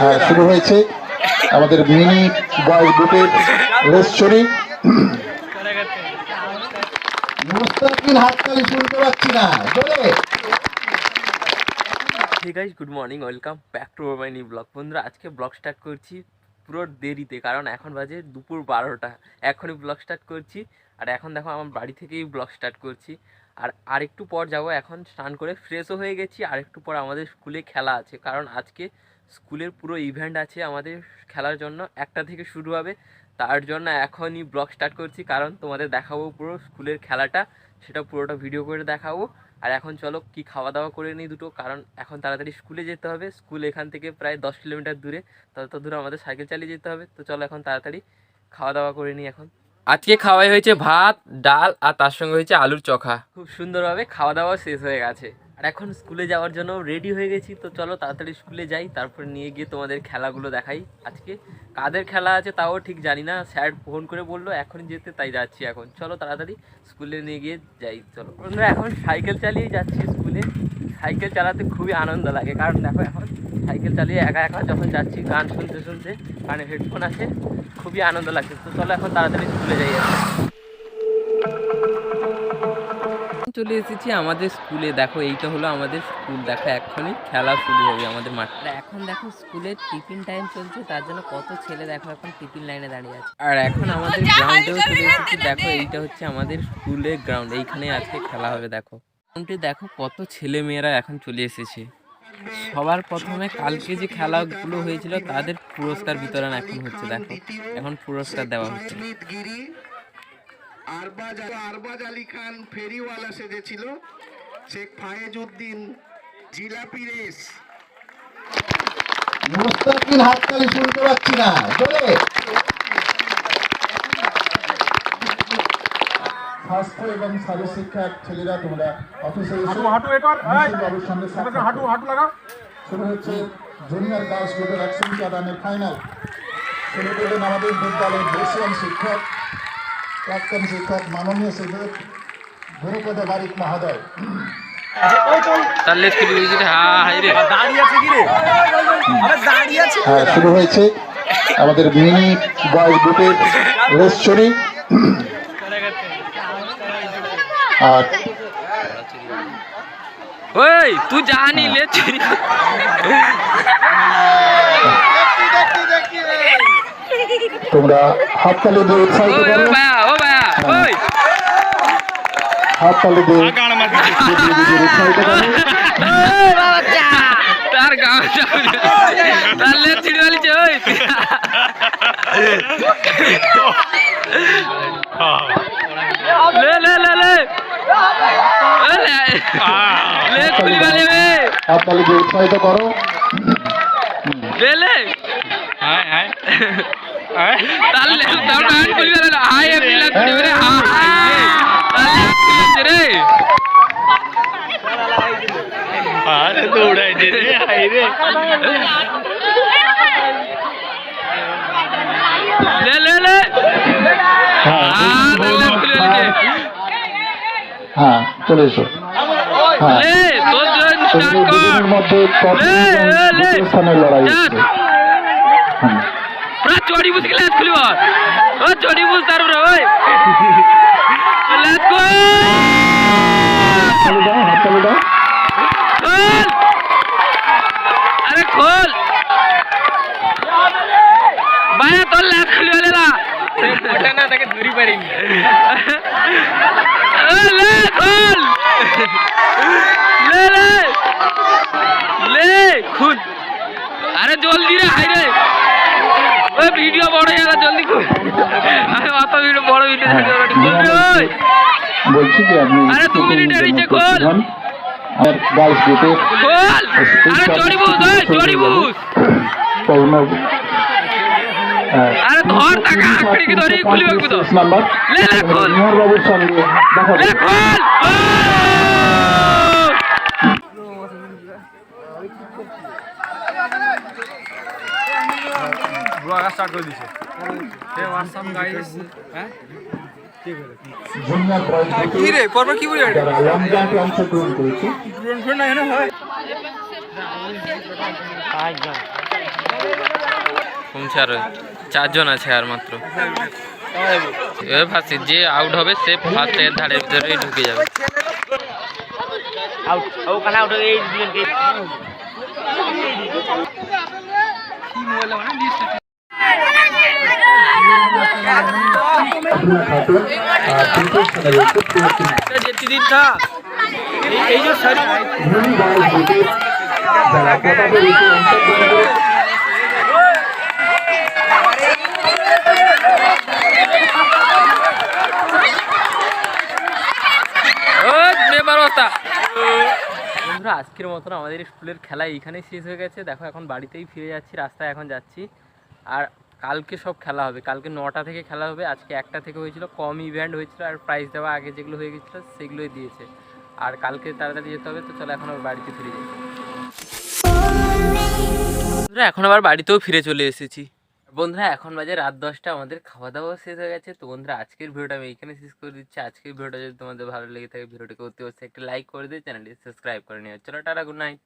হ্যাঁ শুরু হয়েছে আমাদের মিনি বয়েজ গ্রুপের রেস্টরি মুস্তাকিন হাততালি শুনতে পাচ্ছি না জোরে hey guys good morning welcome back to my new blog বন্ধুরা আজকে ব্লগ স্টার্ট করছি পুরো দেরিতে কারণ এখন বাজে দুপুর বারোটা। এখনই ব্লগ স্টার্ট করছি আর এখন দেখো আমার বাড়ি থেকেই ব্লগ স্টার্ট করছি। আর আরেকটু পর যাব, এখন স্নান করে ফ্রেশও হয়ে গেছি আর একটু পর আমাদের স্কুলে খেলা আছে, কারণ আজকে স্কুলের পুরো ইভেন্ট আছে আমাদের খেলার জন্য, একটা থেকে শুরু হবে, তার জন্য এখনই ব্লগ স্টার্ট করছি, কারণ তোমাদের দেখাবো পুরো স্কুলের খেলাটা, সেটা পুরোটা ভিডিও করে দেখাবো, আর এখন চলো কি খাওয়া দাওয়া করে নিই দুটো, কারণ এখন তাড়াতাড়ি স্কুলে যেতে হবে স্কুল এখান থেকে প্রায় দশ কিলোমিটার দূরে তত দূরে আমাদের সাইকেল চালিয়ে যেতে হবে, তো চলো এখন তাড়াতাড়ি খাওয়া দাওয়া করে নিই এখন। আজকে খাওয়াই হয়েছে ভাত, ডাল আর তার সঙ্গে হয়েছে আলুর চোখা। খুব সুন্দরভাবে খাওয়া দাওয়া শেষ হয়ে গেছে। আর এখন স্কুলে যাওয়ার জন্য রেডি হয়ে গেছি, তো চলো তাড়াতাড়ি স্কুলে যাই, তারপর নিয়ে গিয়ে তোমাদের খেলাগুলো দেখাই। আজকে কাদের খেলা আছে তাও ঠিক জানি না, স্যার ফোন করে বলল, এখন যেতে, তাই যাচ্ছি এখন। চলো তাড়াতাড়ি স্কুলে নিয়ে গিয়ে যাই, চলো। বন্ধুরা, এখন সাইকেল চালিয়ে যাচ্ছি স্কুলে। সাইকেল চালাতে খুবই আনন্দ লাগে, কারণ দেখো এখন সাইকেল চালিয়ে একা একা যখন যাচ্ছি গান শুনতে শুনতে কানে হেডফোন আছে খুবই আনন্দ লাগছে। তো চলো এখন তাড়াতাড়ি স্কুলে যাই। চলে এসেছি আমাদের স্কুলে। দেখো এইটা হলো আমাদের স্কুল। দেখো এখনই খেলা শুরু হবে আমাদের মাঠে। আর এখন দেখো স্কুলের টিফিন টাইম চলছে তার জন্য কত ছেলে দেখো এখন টিফিন লাইনে দাঁড়িয়ে আছে। আর এখন আমাদের গ্রাউন্ডেও চলে এসেছি। দেখো এইটা হচ্ছে আমাদের স্কুলের গ্রাউন্ড এইখানে আজকে খেলা হবে দেখো। গ্রাউন্ডে দেখো কত ছেলে মেয়েরা এখন চলে এসেছে। সবার প্রথমে কালকে যে খেলাগুলো হয়েছিল, তাদের পুরস্কার বিতরণ এখন হচ্ছে, দেখো। এখন পুরস্কার দেওয়া হচ্ছে। আরবাজ আরবাজ আলী খান ফেরিওয়ালা সেজেছিল শেখ ফায়েজ উদ্দিন জিলাপি রেস মুস্তাকিন হাততালি শুনতে পাচ্ছি না স্বাস্থ্য এবং শারীর শিক্ষার ছেলেরা তোমরা অফিসে শুরু হচ্ছে জুনিয়র গার্লস গ্রুপের একশো রানের ফাইনাল শুরু করলেন আমাদের বিদ্যালয়ের বর্ষিয়ান শিক্ষক প্রাক্তন শিক্ষক মাননীয় শিক্ষক গুরুপদ বারিক মহোদয়। হ্যাঁ শুরু হয়েছে আমাদের মিনি বয়েজ গ্রুপের রেস্টরি আর ওই তুই জানি লে চুরি তোমরা হাততালি দিয়ে উৎসাহিত করো। ও ও ভাইয়া ওই। হাততালি দিয়ে দিয়ে উৎসাহিত করো। তার গাঁও তার ছিড়ে ফেলেছে ওই লে লে লে লে ও লে লেজ খুলি ফেলে বে হাততালি দিয়ে উৎসাহিত করো। লে লে তার লেজ তার গান খুলি ফেলে হাই রে। আরে রে হাই রে। লে লে লে। হ্যাঁ। আ তার লেজ দুজনের মধ্যে স্থানের লড়াই। হচ্ছে। পুরা চড়ি বুঝ লেজ খুলিব? ও চড়ি বুঝ তার ওই। দাও দাও। আরে খোল। ভাইয়া তোর খুলি হলে না ওটা না তাকে ধরি পারিনি। লে খোল। লে লে লে খুল আরে জলদি রে হাই রে ওই ভিডিও বড় হয়ে গেল জলদি খুল আরে অত ভিডিও বড় ভিডিও দেখতে পারি খুল রে ওই বলছি যে আপনি আরে দু মিনিটের নিচে খোল। আমার গার্লস গ্রুপে খোল আরে চড়ি বুঝ ওই বুঝ পৌর্ণ আরে ধর টাকা আঁকড়ি কি ধরে খুলি বাকবো তো নাম্বার লে, লে, খোল। নিহার বাবুর সঙ্গে দেখা লে যাবে খোল স্টার্ট করে দিছে। হে হোয়াটসঅ্যাপ গাইস হ্যাঁ? অংশগ্রহণ করেছে কমছে আরও? চারজন আছে আর মাত্র। যে আউট হবে সে ফার্স্টের ধারে ভিতরেই ঢুকে যাবে। ধনী বয়েজ হকি যারা অংশগ্রহণ করেছে বন্ধুরা আজকের মতন আমাদের স্কুলের খেলা এইখানেই শেষ হয়ে গেছে। দেখো এখন বাড়িতেই ফিরে যাচ্ছি রাস্তায় এখন যাচ্ছি। আর কালকে সব খেলা হবে। কালকে নটা থেকে খেলা হবে, আজকে একটা থেকে হয়েছিল, কম ইভেন্ট হয়েছিল আর প্রাইজ দেওয়া আগে যেগুলো হয়ে গেছিল সেগুলোই দিয়েছে। আর কালকে তাড়াতাড়ি যেতে হবে, তো চলো এখন আবার বাড়িতে ফিরে যাই। বন্ধুরা, এখন আবার বাড়িতেও ফিরে চলে এসেছি। বন্ধুরা, এখন বাজে রাত দশটা, আমাদের খাওয়া দাওয়া শেষ হয়ে গেছে। তো বন্ধুরা, আজকের ভিডিওটা আমি এখানে শেষ করে দিচ্ছি। আজকের ভিডিওটা যদি তোমাদের ভালো লেগে থাকে, ভিডিওটাকে অতি অবশ্যই একটা লাইক করে দিয়ে চ্যানেলটি সাবস্ক্রাইব করে নিও। চলো, টাটা গুড নাইট